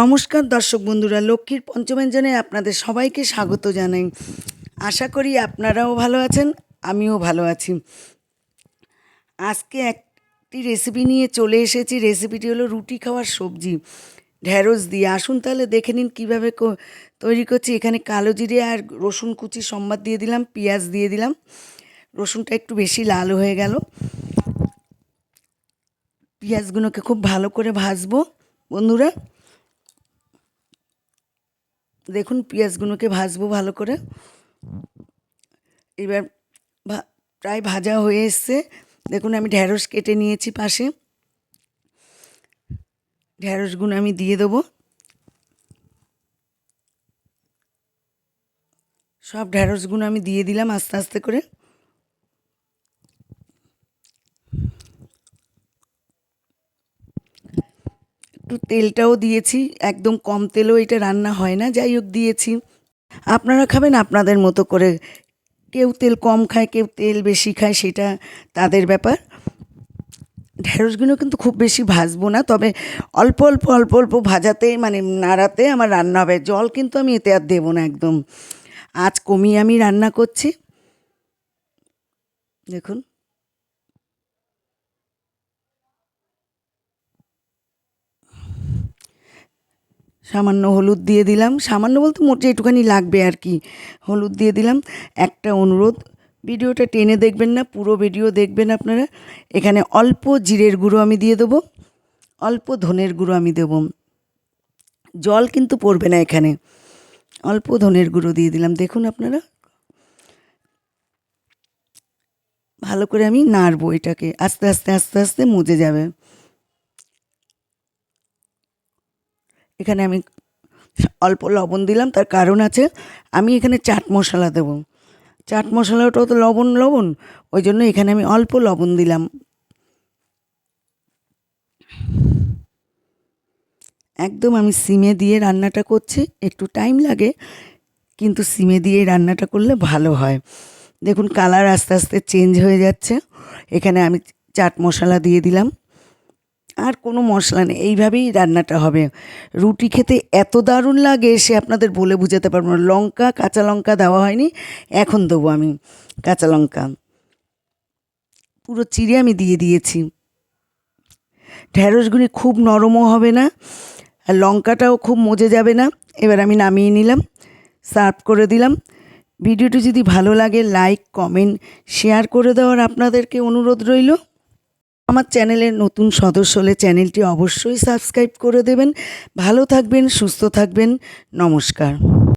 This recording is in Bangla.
নমস্কার দর্শক বন্ধুরা, লক্ষ্মীর পঞ্চমেঞ্জনে আপনাদের সবাইকে স্বাগত জানাই। আশা করি আপনারাও ভালো আছেন, আমিও ভালো আছি। আজকে একটি রেসিপি নিয়ে চলে এসেছি। রেসিপিটি হলো রুটি খাওয়ার সবজি। ঢ্যাঁড়স দিয়ে। আসুন তাহলে দেখে নিন কীভাবে তৈরি করছি। এখানে কালো জিরে আর রসুন কুচি সম্বাদ দিয়ে দিলাম, পেঁয়াজ দিয়ে দিলাম। রসুনটা একটু বেশি লাল হয়ে গেল। পেঁয়াজগুলোকে খুব ভালো করে ভাজবো। বন্ধুরা দেখুন পেঁয়াজগুলোকে ভাজবো ভালো করে। এবার প্রায় ভাজা হয়ে এসছে। দেখুন আমি ঢ্যাঁড়স কেটে নিয়েছি পাশে। ঢ্যাঁড়সগুলো আমি দিয়ে দেবো। সব ঢ্যাঁড়সগুলো আমি দিয়ে দিলাম আস্তে আস্তে করে। একটু তেলটাও দিয়েছি, একদম কম তেলেও এটা রান্না হয় না, যাই হোক দিয়েছি। আপনারা খাবেন আপনাদের মতো করে। কেউ তেল কম খায়, কেউ তেল বেশি খায়, সেটা তাদের ব্যাপার। ঢেঁড়সগুলো কিন্তু খুব বেশি ভাজবো না, তবে অল্প অল্প অল্প অল্প ভাজাতে মানে নাড়াতে আমার রান্না হবে। জল কিন্তু আমি এতে আর দেবো না একদম। আজ কমিয়ে আমি রান্না করছি। দেখুন। সামান্য হলুদ দিয়ে দিলাম। সামান্য বলতে মোটে একটুখানি লাগবে আর কি, হলুদ দিয়ে দিলাম। একটা অনুরোধ, ভিডিওটা টেনে দেখবেন না, পুরো ভিডিও দেখবেন আপনারা। এখানে অল্প জিরের গুঁড়ো আমি দিয়ে দেবো, অল্প ধনের গুঁড়ো আমি দেবো। জল কিন্তু পড়বে না এখানে। অল্প ধনের গুঁড়ো দিয়ে দিলাম, দেখুন আপনারা। ভালো করে আমি নাড়বো এটাকে, আস্তে আস্তে আস্তে আস্তে, মুজে যাবে। এখানে আমি অল্প লবণ দিলাম, তার কারণ আছে আমি এখানে চাট মশলা দেবো। চাট মশলাটাও তো লবণ লবণ, ওই জন্য এখানে আমি অল্প লবণ দিলাম। একদম আমি সিমে দিয়ে রান্নাটা করছি, একটু টাইম লাগে, কিন্তু সিমে দিয়ে রান্নাটা করলে ভালো হয়। দেখুন, কালার আস্তে আস্তে চেঞ্জ হয়ে যাচ্ছে। এখানে আমি চাট মশলা দিয়ে দিলাম। আর কোনো মশলা নেই। এইভাবেই রান্নাটা হবে। রুটি খেতে এত দারুণ লাগে সে আপনাদের বলে বোঝাতে পারব না। লঙ্কা, কাঁচা লঙ্কা দেওয়া হয়নি। এখন দেবো আমি কাঁচা লঙ্কা। পুরো চিড়ে আমি দিয়ে দিয়েছি। ঢ্যাঁড়সগুলি খুব নরমও হবে না আর লঙ্কাটাও খুব মজে যাবে না। এবার আমি নামিয়ে নিলাম, সার্ভ করে দিলাম। ভিডিওটি যদি ভালো লাগে, লাইক, কমেন্ট, শেয়ার করে দেওয়ার আপনাদেরকে অনুরোধ রইল। আমার চ্যানেলের নতুন সদস্য হলে চ্যানেলটি অবশ্যই সাবস্ক্রাইব করে দেবেন। ভালো থাকবেন, সুস্থ থাকবেন। নমস্কার।